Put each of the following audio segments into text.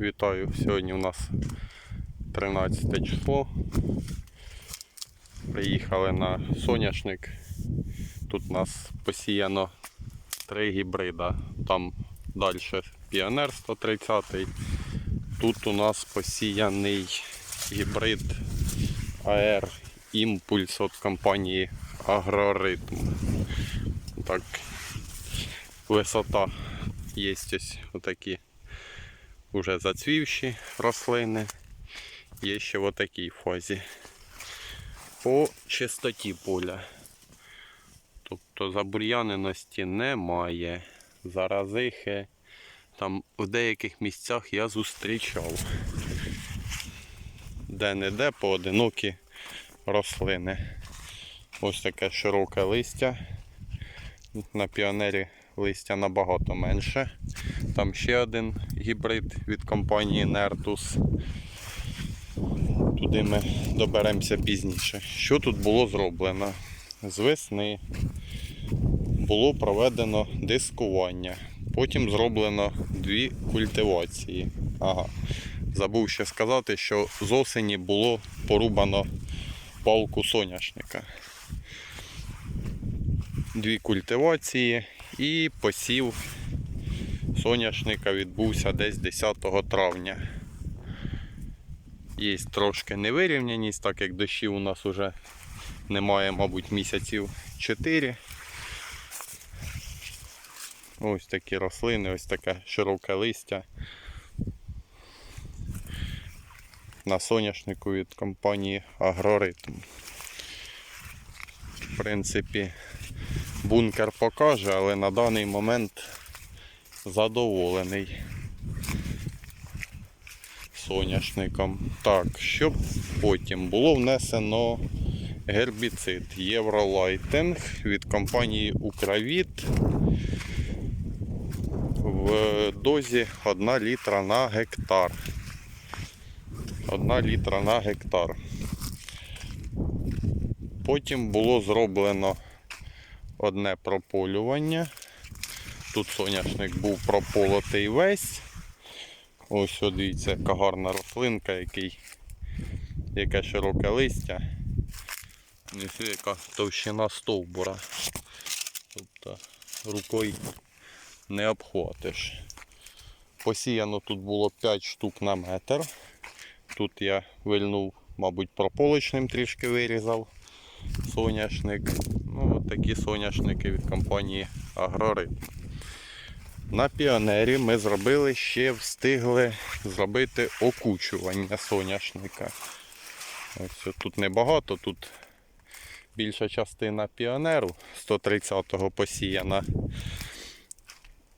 Вітаю. Сьогодні у нас 13 число. Приїхали на соняшник. Тут у нас посіяно три гібрида. Там далі піонер 130. Тут у нас посіяний гібрид АР Імпульс від компанії Агроритм. Так, висота є ось отакі уже зацвівші рослини. Є ще в такій фазі. По чистоті поля. Тобто забур'яненості немає. Заразихи. Там в деяких місцях я зустрічав. Де-не-де поодинокі рослини. Ось таке широке листя. На піонері листя набагато менше. Там ще один гібрид від компанії Nertus. Туди ми доберемося пізніше. Що тут було зроблено? З весни було проведено дискування. Потім зроблено дві культивації. Ага. Забув ще сказати, що з осені було порубано палку соняшника. Дві культивації і посів соняшника відбувся десь 10 травня. Є трошки невирівняність, так як дощів у нас вже немає, мабуть, місяців 4. Ось такі рослини, ось таке широке листя. На соняшнику від компанії Агроритм. В принципі, бункер покаже, але на даний момент задоволений соняшником. Так, щоб потім було внесено гербіцид Євролайтинг від компанії Укравіт в дозі 1 літра на гектар. 1 літра на гектар. Потім було зроблено одне прополювання. Тут соняшник був прополотий весь. Ось от дивіться, яка гарна рослинка, який, яке широке листя. Ось яка товщина стовбура. Тобто рукою не обхватиш. Посіяно тут було 5 штук на метр. Тут я вильнув, мабуть, прополочним трішки вирізав соняшник. Такі соняшники від компанії Агроритм. На піонері ми зробили ще встигли зробити окучування соняшника. Ось тут небагато, тут більша частина піонеру 130-го посіяна.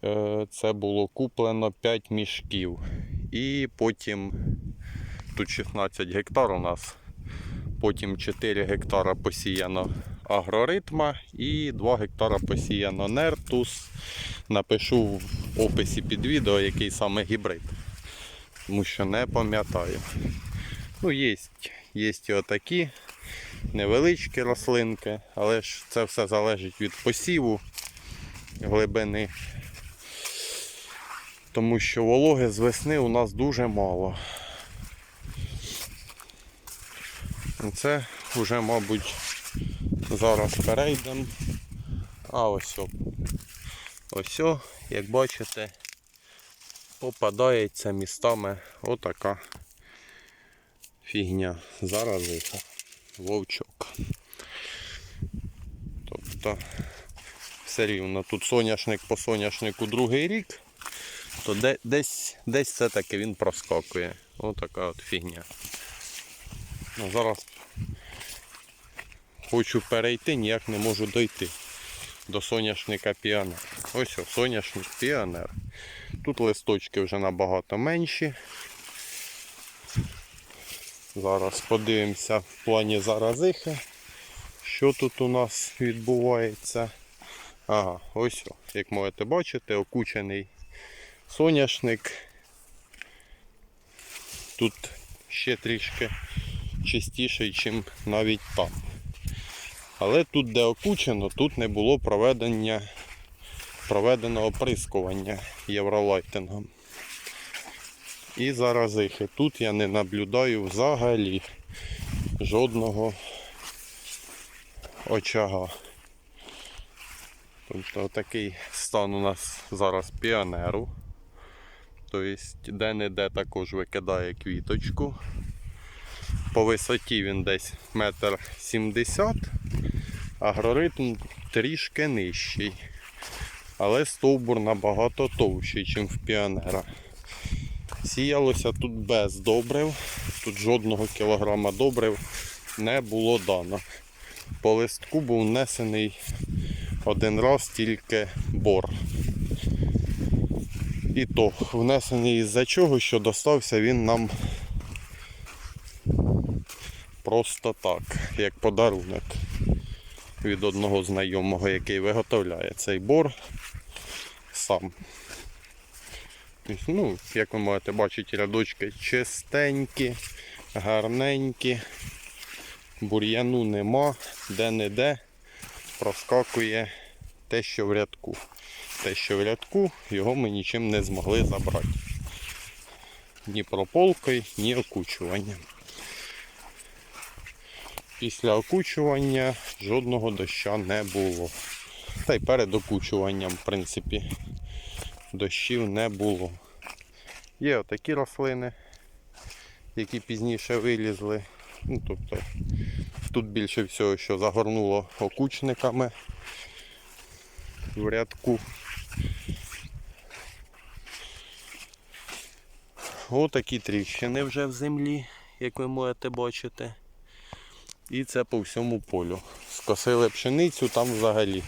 Е, Це було куплено 5 мішків. І потім тут 16 гектар у нас. Потім 4 гектара посіяно агроритма і 2 гектара посіяно нертус. Напишу в описі під відео, який саме гібрид. Тому що не пам'ятаю. Ну, є, є і отакі невеличкі рослинки, але ж це все залежить від посіву глибини. Тому що вологи з весни у нас дуже мало. Це вже, мабуть, зараз перейдемо. А ось о. ось, як бачите, попадається містами отака фігня. Заразиха. Вовчок. Тобто все рівно тут соняшник по соняшнику другий рік, то де, десь, десь все-таки він проскакує. Отака от фігня. Ну, зараз хочу перейти, ніяк не можу дойти до соняшника піонер. Ось о, соняшник піонер. Тут листочки вже набагато менші. Зараз подивимося в плані заразихи, що тут у нас відбувається. Ага, ось, о, як можете бачити, окучений соняшник. Тут ще трішки чистіший, ніж навіть там. Але тут, де окучено, тут не було проведення проведено оприскування євролайтингом. І заразихи. Тут я не наблюдаю взагалі жодного очага. Тобто такий стан у нас зараз піонеру. Тобто де-не-де також викидає квіточку. По висоті він десь метр сімдесят, агроритм трішки нижчий. Але стовбур набагато товщий, ніж в піонера. Сіялося тут без добрив, тут жодного кілограма добрив не було дано. По листку був внесений один раз тільки бор. І то внесений із-за чого, що достався він нам просто так, як подарунок від одного знайомого, який виготовляє цей бор сам. Ну, як ви можете бачити, рядочки чистенькі, гарненькі, бур'яну нема, де-не-де проскакує те, що в рядку. Те, що в рядку, його ми нічим не змогли забрати. Ні прополкою, ні окучуванням. Після окучування жодного доща не було. Та й перед окучуванням, в принципі, дощів не було. Є отакі рослини, які пізніше вилізли. Ну, тобто, тут більше всього, що загорнуло окучниками в рядку. Отакі тріщини вже в землі, як ви можете бачити. І це по всьому полю. Скосили пшеницю, там взагалі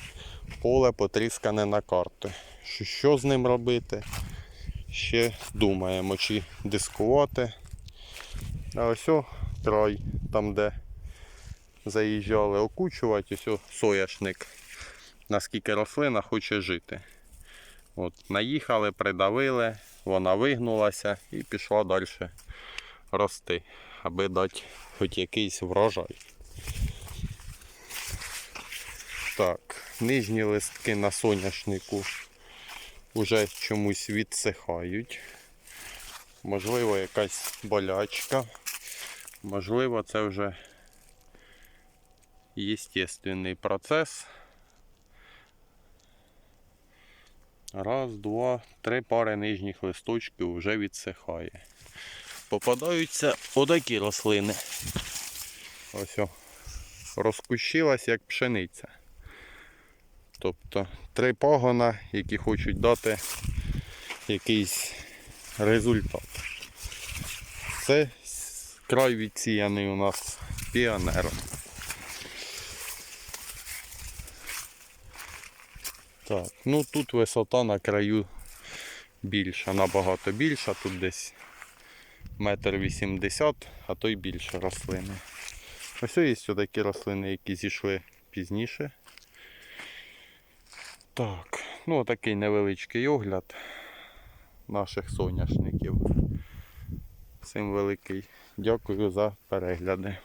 поле потріскане на карти. Що, що з ним робити? Ще думаємо, чи дискувати. А ось о, край, там де заїжджали окучувати, ось о, соняшник. Наскільки рослина хоче жити. От, наїхали, придавили, вона вигнулася і пішла далі рости, аби дати хоч якийсь врожай. Так, нижні листки на соняшнику вже чомусь відсихають. Можливо, якась болячка. Можливо, це вже естественний процес. Раз, два, три пари нижніх листочків вже відсихає. Попадаються отакі рослини. Ось о, розкущилась як пшениця. Тобто три пагона, які хочуть дати якийсь результат. Це край відсіяний у нас піонером. Так, ну тут висота на краю більша, набагато більша, тут десь метр вісімдесят, а то й більше рослини. Ось є такі рослини, які зійшли пізніше. Так, ну такий невеличкий огляд наших соняшників. Всім великий дякую за перегляди.